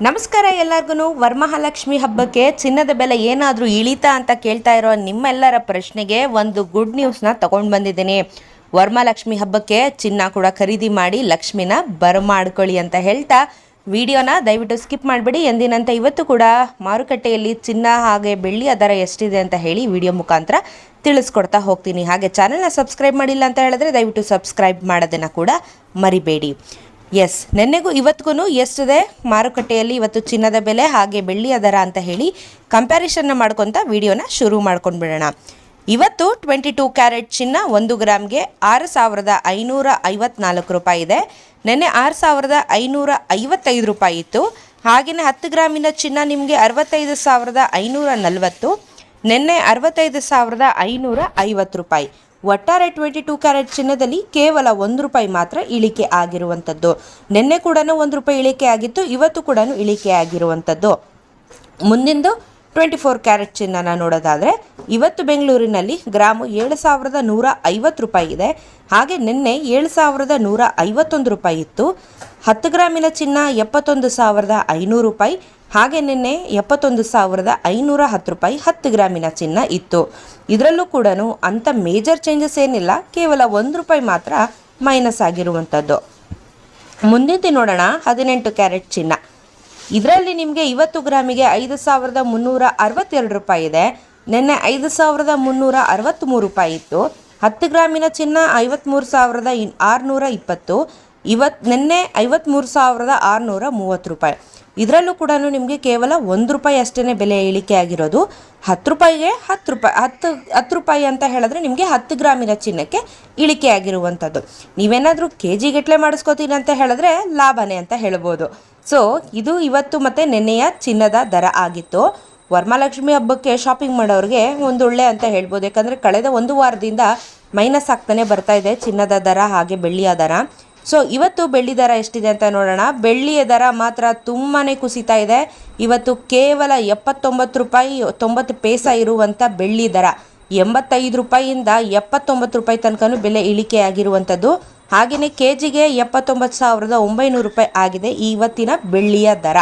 ನಮಸ್ಕಾರ ಎಲ್ಲರಿಗೂ ವರಮಹಾಲಕ್ಷ್ಮಿ ಹಬ್ಬಕ್ಕೆ ಚಿನ್ನದ ಬೆಲೆ ಏನಾದರೂ ಇಳಿತಾ ಅಂತ ಕೇಳ್ತಾ ಇರೋ ನಿಮ್ಮೆಲ್ಲರ ಪ್ರಶ್ನೆಗೆ ಒಂದು ಗುಡ್ ನ್ಯೂಸ್ನ ತಗೊಂಡು ಬಂದಿದ್ದೀನಿ. ವರಮಹಾಲಕ್ಷ್ಮಿ ಹಬ್ಬಕ್ಕೆ ಚಿನ್ನ ಕೂಡ ಖರೀದಿ ಮಾಡಿ ಲಕ್ಷ್ಮಿನ ಬರಮಾಡ್ಕೊಳ್ಳಿ ಅಂತ ಹೇಳ್ತಾ ವಿಡಿಯೋನ ದಯವಿಟ್ಟು ಸ್ಕಿಪ್ ಮಾಡಬೇಡಿ. ಎಂದಿನಂತೆ ಇವತ್ತು ಕೂಡ ಮಾರುಕಟ್ಟೆಯಲ್ಲಿ ಚಿನ್ನ ಹಾಗೆ ಬೆಳ್ಳಿಯ ದರ ಎಷ್ಟಿದೆ ಅಂತ ಹೇಳಿ ವಿಡಿಯೋ ಮುಖಾಂತರ ತಿಳಿಸ್ಕೊಡ್ತಾ ಹೋಗ್ತೀನಿ. ಹಾಗೆ ಚಾನಲ್ನ ಸಬ್ಸ್ಕ್ರೈಬ್ ಮಾಡಿಲ್ಲ ಅಂತ ಹೇಳಿದ್ರೆ ದಯವಿಟ್ಟು ಸಬ್ಸ್ಕ್ರೈಬ್ ಮಾಡೋದನ್ನು ಕೂಡ ಮರಿಬೇಡಿ. ಎಸ್ ನೆನ್ನೆಗೂ ಇವತ್ತಿಗೂ ಎಷ್ಟಿದೆ? ಮಾರುಕಟ್ಟೆಯಲ್ಲಿ ಇವತ್ತು ಚಿನ್ನದ ಬೆಲೆ, ಹಾಗೆ ಬೆಳ್ಳಿಯ ದರ ಅಂತ ಹೇಳಿ ಕಂಪ್ಯಾರಿಷನ್ನ ಮಾಡ್ಕೊತ ವಿಡಿಯೋನ ಶುರು ಮಾಡ್ಕೊಂಡು ಬಿಡೋಣ ಇವತ್ತು ಟ್ವೆಂಟಿ ಟೂ ಕ್ಯಾರೆಟ್ ಚಿನ್ನ ಒಂದು ಗ್ರಾಮ್ಗೆ ಆರು ಸಾವಿರದ ಐನೂರ ಐವತ್ನಾಲ್ಕು ರೂಪಾಯಿ ಇದೆ. ನೆನ್ನೆ ಆರು ಸಾವಿರದ ಐನೂರ ಐವತ್ತೈದು ರೂಪಾಯಿ ಇತ್ತು. ಹಾಗೆಯೇ ಹತ್ತು ಗ್ರಾಮಿನ ಚಿನ್ನ ನಿಮಗೆ ಅರವತ್ತೈದು ಸಾವಿರದ ಐನೂರ ನಲವತ್ತು, ನಿನ್ನೆ ಅರವತ್ತೈದು ಸಾವಿರದ ಐನೂರ ಐವತ್ತು ರೂಪಾಯಿ. ಒಟ್ಟಾರೆ ಟ್ವೆಂಟಿ ಟೂ ಕ್ಯಾರೆಟ್ ಚಿನ್ನದಲ್ಲಿ ಕೇವಲ ಒಂದು ರೂಪಾಯಿ ಮಾತ್ರ ಇಳಿಕೆ ಆಗಿರುವಂಥದ್ದು ನಿನ್ನೆ ಕೂಡ ಒಂದು ರೂಪಾಯಿ ಇಳಿಕೆ ಆಗಿತ್ತು, ಇವತ್ತು ಕೂಡ ಇಳಿಕೆ ಆಗಿರುವಂಥದ್ದು ಮುಂದಿಂದು ಟ್ವೆಂಟಿ ಫೋರ್ ಕ್ಯಾರೆಟ್ ಚಿನ್ನನ ನೋಡೋದಾದರೆ, ಇವತ್ತು ಬೆಂಗಳೂರಿನಲ್ಲಿ ಗ್ರಾಮು ಏಳು ಸಾವಿರದ ನೂರ ಐವತ್ತು ರೂಪಾಯಿ ಇದೆ. ಹಾಗೆ ನಿನ್ನೆ ಏಳು ಸಾವಿರದ ನೂರ ಐವತ್ತೊಂದು ರೂಪಾಯಿ ಇತ್ತು. ಹತ್ತು ಗ್ರಾಮಿನ ಚಿನ್ನ ಎಪ್ಪತ್ತೊಂದು ಸಾವಿರದ ಐನೂರು ರೂಪಾಯಿ ಹಾಗೆ ನಿನ್ನೆ ಎಪ್ಪತ್ತೊಂದು ಸಾವಿರದ ಐನೂರ ಹತ್ತು ರೂಪಾಯಿ ಹತ್ತು ಗ್ರಾಮಿನ ಚಿನ್ನ ಇತ್ತು. ಇದರಲ್ಲೂ ಕೂಡ ಅಂಥ ಮೇಜರ್ ಚೇಂಜಸ್ ಏನಿಲ್ಲ, ಕೇವಲ ಒಂದು ರೂಪಾಯಿ ಮಾತ್ರ ಮೈನಸ್ ಆಗಿರುವಂಥದ್ದು. ಮುಂದಿನ ನೋಡೋಣ, ಹದಿನೆಂಟು ಕ್ಯಾರೆಟ್ ಚಿನ್ನ. ಇದರಲ್ಲಿ ನಿಮಗೆ ಇವತ್ತು ಗ್ರಾಮಿಗೆ ಐದು ಸಾವಿರದ ಮುನ್ನೂರ ಅರವತ್ತೆರಡು ರೂಪಾಯಿ ಇದೆ. ನಿನ್ನೆ ಐದು ಸಾವಿರದ ಮುನ್ನೂರ ಅರವತ್ತ್ಮೂರು ರೂಪಾಯಿ ಇತ್ತು. ಹತ್ತು ಗ್ರಾಮಿನ ಚಿನ್ನ ಐವತ್ತ್ಮೂರು ಸಾವಿರದ ಇನ್ ಆರುನೂರ ಇಪ್ಪತ್ತು. ಇವತ್ತು ನಿನ್ನೆ ಐವತ್ತ್ಮೂರು ಸಾವಿರದ ಆರುನೂರ ಮೂವತ್ತು ರೂಪಾಯಿ. ಇದರಲ್ಲೂ ಕೂಡ ನಿಮಗೆ ಕೇವಲ ಒಂದು ರೂಪಾಯಿ ಅಷ್ಟೇ ಬೆಲೆ ಇಳಿಕೆ ಆಗಿರೋದು. ಹತ್ತು ರೂಪಾಯಿಗೆ ಹತ್ತು ರೂಪಾಯಿ, ಹತ್ತು ಹತ್ತು ರೂಪಾಯಿ ಅಂತ ಹೇಳಿದ್ರೆ ನಿಮಗೆ ಹತ್ತು ಗ್ರಾಮಿನ ಚಿನ್ನಕ್ಕೆ ಇಳಿಕೆ ಆಗಿರುವಂಥದ್ದು ನೀವೇನಾದರೂ ಕೆ ಜಿ ಗಟ್ಟಲೆ ಮಾಡಿಸ್ಕೋತೀನಿ ಅಂತ ಹೇಳಿದ್ರೆ ಲಾಭನೇ ಅಂತ ಹೇಳ್ಬೋದು. ಸೊ ಇದು ಇವತ್ತು ಮತ್ತು ನಿನ್ನೆಯ ಚಿನ್ನದ ದರ ಆಗಿತ್ತು. ವರಮಹಾಲಕ್ಷ್ಮಿ ಹಬ್ಬಕ್ಕೆ ಶಾಪಿಂಗ್ ಮಾಡೋರಿಗೆ ಒಳ್ಳೆ ಅಂತ ಹೇಳ್ಬೋದು. ಯಾಕಂದರೆ ಕಳೆದ ಒಂದು ವಾರದಿಂದ ಮೈನಸ್ ಆಗ್ತಾನೆ ಬರ್ತಾ ಇದೆ ಚಿನ್ನದ ದರ ಹಾಗೆ ಬೆಳ್ಳಿಯ ದರ. ಸೊ ಇವತ್ತು ಬೆಳ್ಳಿ ದರ ಎಷ್ಟಿದೆ ಅಂತ ನೋಡೋಣ. ಬೆಳ್ಳಿಯ ದರ ಮಾತ್ರ ತುಂಬಾ ಕುಸಿತಾ ಇದೆ. ಇವತ್ತು ಕೇವಲ ಎಪ್ಪತ್ತೊಂಬತ್ತು ರೂಪಾಯಿ, ತೊಂಬತ್ತು ಪೇಸ ಇರುವಂಥ ಬೆಳ್ಳಿ ದರ. ಎಂಬತ್ತೈದು ರೂಪಾಯಿಯಿಂದ ಎಪ್ಪತ್ತೊಂಬತ್ತು ರೂಪಾಯಿ ತನಕನೂ ಬೆಲೆ ಇಳಿಕೆ ಆಗಿರುವಂಥದ್ದು ಹಾಗೆಯೇ ಕೆ ಜಿಗೆ ಎಪ್ಪತ್ತೊಂಬತ್ತು ಸಾವಿರದ ಒಂಬೈನೂರು ರೂಪಾಯಿ ಆಗಿದೆ ಇವತ್ತಿನ ಬೆಳ್ಳಿಯ ದರ.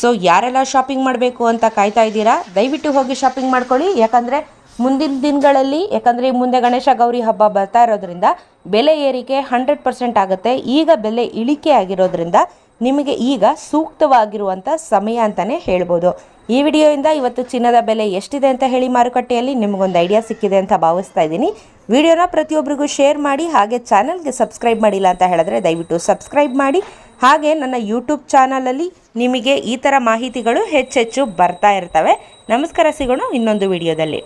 ಸೊ ಯಾರೆಲ್ಲ ಶಾಪಿಂಗ್ ಮಾಡಬೇಕು ಅಂತ ಕಾಯ್ತಾ ಇದ್ದೀರಾ? ದಯವಿಟ್ಟು ಹೋಗಿ ಶಾಪಿಂಗ್ ಮಾಡ್ಕೊಳ್ಳಿ. ಯಾಕಂದರೆ ಮುಂದಿನ ದಿನಗಳಲ್ಲಿ, ಯಾಕಂದರೆ ಮುಂದೆ ಗಣೇಶ ಗೌರಿ ಹಬ್ಬ ಬರ್ತಾ ಇರೋದ್ರಿಂದ ಬೆಲೆ ಏರಿಕೆ ಹಂಡ್ರೆಡ್ ಪರ್ಸೆಂಟ್ ಆಗುತ್ತೆ. ಈಗ ಬೆಲೆ ಇಳಿಕೆ ಆಗಿರೋದ್ರಿಂದ ನಿಮಗೆ ಈಗ ಸೂಕ್ತವಾಗಿರುವಂಥ ಸಮಯ ಅಂತಲೇ ಹೇಳ್ಬೋದು. ಈ ವಿಡಿಯೋಯಿಂದ ಇವತ್ತು ಚಿನ್ನದ ಬೆಲೆ ಎಷ್ಟಿದೆ ಅಂತ ಹೇಳಿ ಮಾರುಕಟ್ಟೆಯಲ್ಲಿ ನಿಮಗೊಂದು ಐಡಿಯಾ ಸಿಕ್ಕಿದೆ ಅಂತ ಭಾವಿಸ್ತಾ ಇದ್ದೀನಿ. ವಿಡಿಯೋನ ಪ್ರತಿಯೊಬ್ಬರಿಗೂ ಶೇರ್ ಮಾಡಿ, ಹಾಗೆ ಚಾನಲ್ಗೆ ಸಬ್ಸ್ಕ್ರೈಬ್ ಮಾಡಿಲ್ಲ ಅಂತ ಹೇಳಿದ್ರೆ ದಯವಿಟ್ಟು ಸಬ್ಸ್ಕ್ರೈಬ್ ಮಾಡಿ. ಹಾಗೆ ನನ್ನ ಯೂಟ್ಯೂಬ್ ಚಾನಲಲ್ಲಿ ನಿಮಗೆ ಈ ಥರ ಮಾಹಿತಿಗಳು ಹೆಚ್ಚೆಚ್ಚು ಬರ್ತಾ ಇರ್ತವೆ. ನಮಸ್ಕಾರ ಸಿಗೋಣ ಇನ್ನೊಂದು ವಿಡಿಯೋದಲ್ಲಿ.